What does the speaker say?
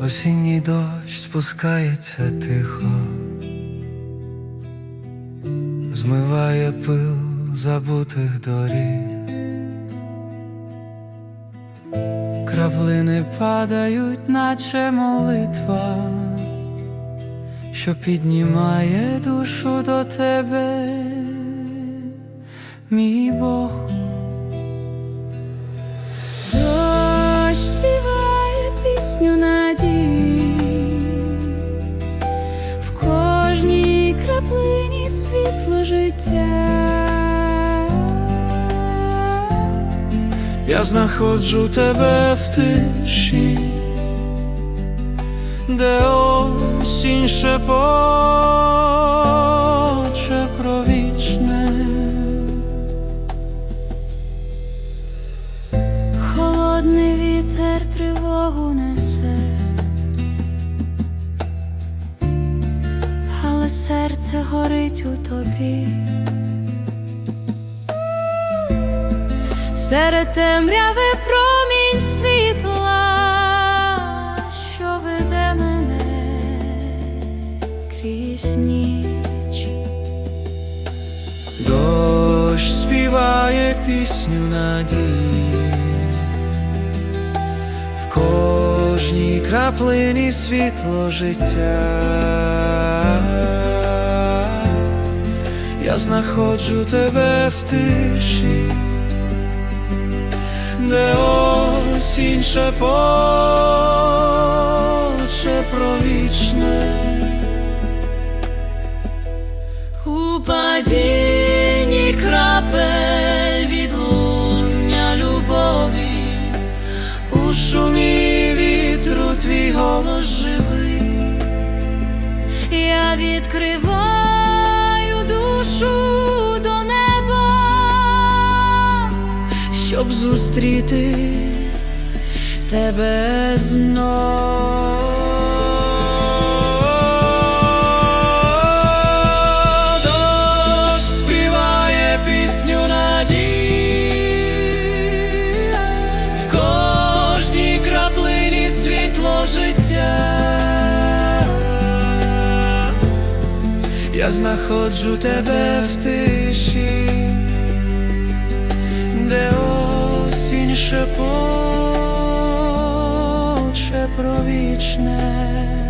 Осінній дощ спускається тихо, змиває пил забутих доріг. Краплини падають, наче молитва, що піднімає душу до тебе, мій Бог. Кожній світло життя. Я знаходжу тебе в тиші, де осінь шепоче серце горить у тобі. Серед темряви промінь світла, що веде мене крізь ніч. Дощ співає пісню надії, в кожній краплині світло життя. Я знаходжу тебе в тиші, де осінь шепоче про вічне. У падінні крапель відлуння любові, У шумі вітру твій голос живий, я відкриваю щоб зустріти тебе знов. Я знаходжу тебе в тиші, де осінь шепоче про вічне.